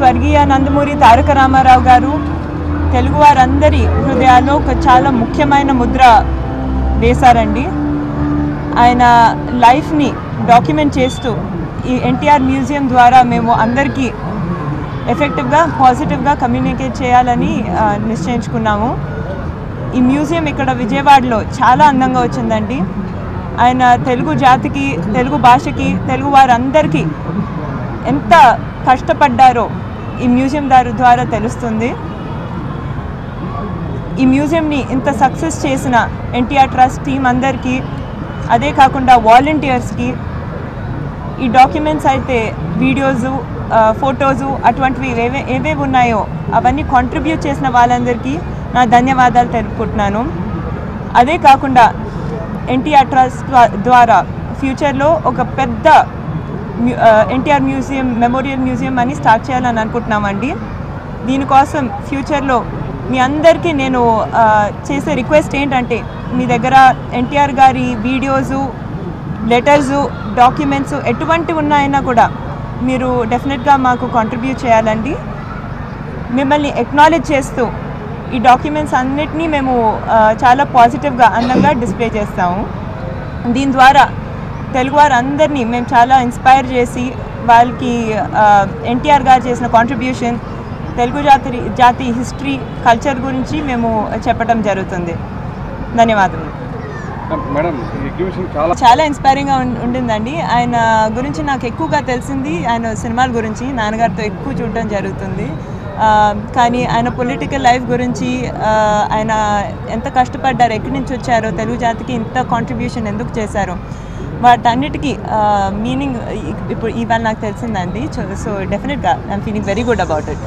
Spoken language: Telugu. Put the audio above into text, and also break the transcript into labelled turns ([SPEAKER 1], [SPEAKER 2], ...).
[SPEAKER 1] స్వర్గీయ నందమూరి తారక రామారావు గారు తెలుగు వారందరి హృదయాల్లో ఒక చాలా ముఖ్యమైన ముద్ర వేశారండి. ఆయన లైఫ్ని డాక్యుమెంట్ చేస్తూ ఈ ఎన్టీఆర్ మ్యూజియం ద్వారా మేము అందరికీ ఎఫెక్టివ్గా పాజిటివ్గా కమ్యూనికేట్ చేయాలని నిశ్చయించుకున్నాము. ఈ మ్యూజియం ఇక్కడ విజయవాడలో చాలా అందంగా వచ్చిందండి. ఆయన తెలుగు జాతికి తెలుగు భాషకి తెలుగు వారందరికీ ఎంత కష్టపడ్డారో ఈ మ్యూజియం దారి ద్వారా తెలుస్తుంది. ఈ మ్యూజియంని ఇంత సక్సెస్ చేసిన ఎన్టీఆర్ ట్రస్ట్ టీం అందరికీ అదే కాకుండా వాలంటీర్స్కి ఈ డాక్యుమెంట్స్ అయితే వీడియోసు ఫొటోసు అటువంటివి ఏవే ఏవేవి ఉన్నాయో అవన్నీ కాంట్రిబ్యూట్ చేసిన వాళ్ళందరికీ నా ధన్యవాదాలు తెలుపుకుంటున్నాను. అదే కాకుండా ఎన్టీఆర్ ట్రస్ట్ ద్వారా ఫ్యూచర్లో ఒక పెద్ద ఎన్టీఆర్ మ్యూజియం మెమోరియల్ మ్యూజియం అని స్టార్ట్ చేయాలని అనుకుంటున్నామండి. దీనికోసం ఫ్యూచర్లో మీ అందరికీ నేను uh, చేసే రిక్వెస్ట్ ఏంటంటే మీ దగ్గర ఎన్టీఆర్ గారి వీడియోసు లెటర్స్ డాక్యుమెంట్స్ ఎటువంటి ఉన్నాయన్నా కూడా మీరు డెఫినెట్గా మాకు కాంట్రిబ్యూట్ చేయాలండి. మిమ్మల్ని ఎక్నాలెడ్జ్ చేస్తూ ఈ డాక్యుమెంట్స్ అన్నిటినీ మేము uh, చాలా పాజిటివ్గా అందంగా డిస్ప్లే చేస్తాము. దీని ద్వారా తెలుగు వారందరినీ మేము చాలా ఇన్స్పైర్ చేసి వాళ్ళకి ఎన్టీఆర్ గారు చేసిన కాంట్రిబ్యూషన్ తెలుగు జాతి జాతి హిస్టరీ కల్చర్ గురించి మేము చెప్పడం జరుగుతుంది. ధన్యవాదములు.
[SPEAKER 2] చాలా
[SPEAKER 1] చాలా ఇన్స్పైరింగ్గా ఉండిందండి. ఆయన గురించి నాకు ఎక్కువగా తెలిసింది ఆయన సినిమాల గురించి నాన్నగారితో ఎక్కువ చూడడం జరుగుతుంది. కానీ ఆయన పొలిటికల్ లైఫ్ గురించి ఆయన ఎంత కష్టపడ్డారు ఎక్కడి నుంచి వచ్చారో తెలుగు జాతికి ఇంత కాంట్రిబ్యూషన్ ఎందుకు చేశారో? వాటన్నిటికీ మీనింగ్ ఇప్పుడు ఇవాళ నాకు తెలిసిందండి. సో డెఫినెట్గా I'm feeling very good about it